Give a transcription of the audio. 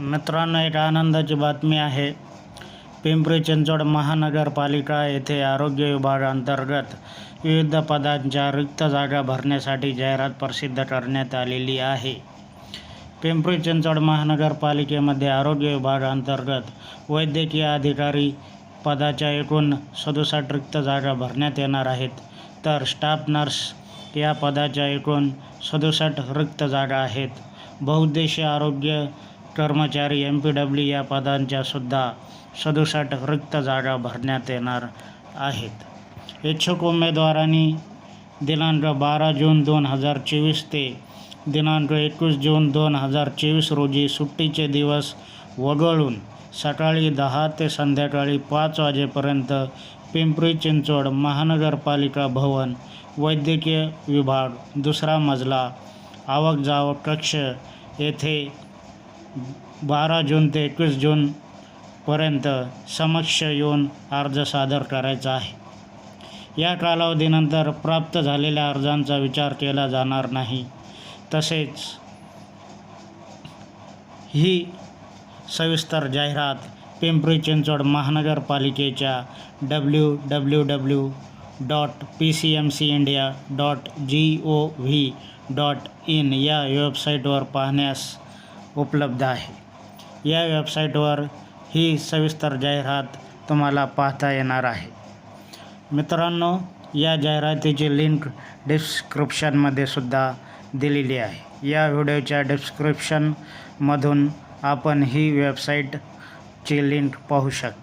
मित्रांनो एक आनंदाची बातमी आहे. पिंपरी चिंचवड महानगरपालिका येथे आरोग्य विभागांतर्गत विविध पदांच्या रिक्त जागा भरण्यासाठी जाहिरात प्रसिद्ध करण्यात आलेली आहे. पिंपरी चिंचवड महानगरपालिकेमध्ये आरोग्य विभागांतर्गत वैद्यकीय अधिकारी पदाच्या एकूण सदुसष्ट रिक्त जागा भरण्यात येणार आहेत. तर स्टाफ नर्स या पदाच्या एकूण सदुसष्ट रिक्त जागा आहेत. बहुद्देशीय आरोग्य कर्मचारी एम पी डब्ल्यू या पदांच्यासुद्धा सदुसष्ट रिक्त जागा भरण्यात येणार आहेत. इच्छुक उमेदवारांनी दिनांक बारा जून दोन हजार चोवीस ते दिनांक एकवीस जून दोन हजार चोवीस रोजी सुट्टीचे दिवस वगळून सकाळी दहा ते संध्याकाळी पाच वाजेपर्यंत पिंपरी चिंचवड महानगरपालिका भवन वैद्यकीय विभाग दुसरा मजला आवक जावक कक्ष येथे बारा जून ते एकवीस जूनपर्यंत समक्ष येऊन अर्ज सादर करायचा आहे. या कालावधीनंतर प्राप्त झालेल्या अर्जांचा विचार केला जाणार नाही. तसेच ही सविस्तर जाहिरात पिंपरी चिंचवड महानगरपालिकेच्या W W W dot P C M C India dot G O V dot in या वेबसाईटवर पाहण्यास उपलब्ध आहे. या वेबसाईटवर ही सविस्तर जाहिरात तुम्हाला पाहता येणार आहे. मित्रांनो या जाहिरातीची लिंक डिस्क्रिप्शनमध्ये सुद्धा दिलेली आहे. या व्हिडिओच्या डिस्क्रिप्शनमधून आपण ही वेबसाईटची लिंक पाहू शकता.